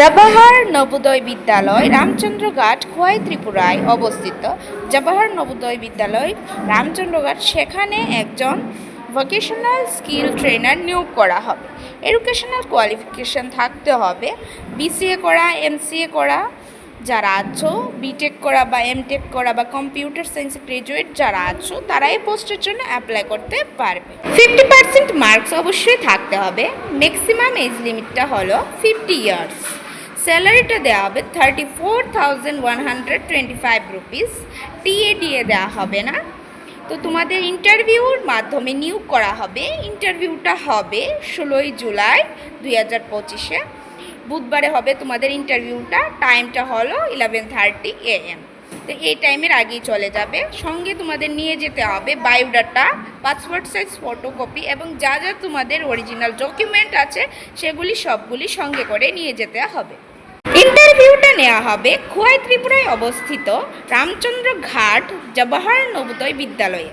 জবাহর নবোদয় বিদ্যালয়, রামচন্দ্রঘাট, খোয়াই ত্রিপুরায় অবস্থিত। জবাহর নবোদয় বিদ্যালয়, রামচন্দ্রঘাট, সেখানে একজন ভোকেশনাল স্কিল ট্রেনার নিয়োগ করা হবে। এডুকেশনাল কোয়ালিফিকেশন থাকতে হবে। বিসিএ করা এমসিএ করা যারা আছো বিটেক করা বা এমটেক করা বা কম্পিউটার সায়েন্স গ্রাজুয়েট যারা আছো তারা এই পোস্টের জন্য অ্যাপ্লাই করতে পারবে। ফিফটি পার্সেন্ট মার্কস অবশ্যই থাকতে হবে। ম্যাক্সিমাম এজ লিমিটটা হলো ফিফটি ইয়ার্স স্যালারিটা দেওয়া হবে thirty four thousand one hundred twenty five rupees TA DA দেওয়া হবে না। তো তোমাদের ইন্টারভিউর মাধ্যমে নিয়োগ করা হবে। ইন্টারভিউটা হবে ষোলোই জুলাই দুই হাজার পঁচিশে। বুধবারে হবে তোমাদের ইন্টারভিউটা টাইমটা হলো ইলেভেন থার্টি এএম তো এই টাইমের আগেই চলে যাবে। সঙ্গে তোমাদের নিয়ে যেতে হবে বায়োডাটা পাসপোর্ট সাইজ ফটোকপি এবং যা যা তোমাদের অরিজিনাল ডকুমেন্ট আছে সেগুলি সবগুলি সঙ্গে করে নিয়ে যেতে হবে। ইন্টারভিউটা নেওয়া হবে খোয়াই ত্রিপুরায় অবস্থিত রামচন্দ্র ঘাট জওয়াহর নবোদয় বিদ্যালয়ে।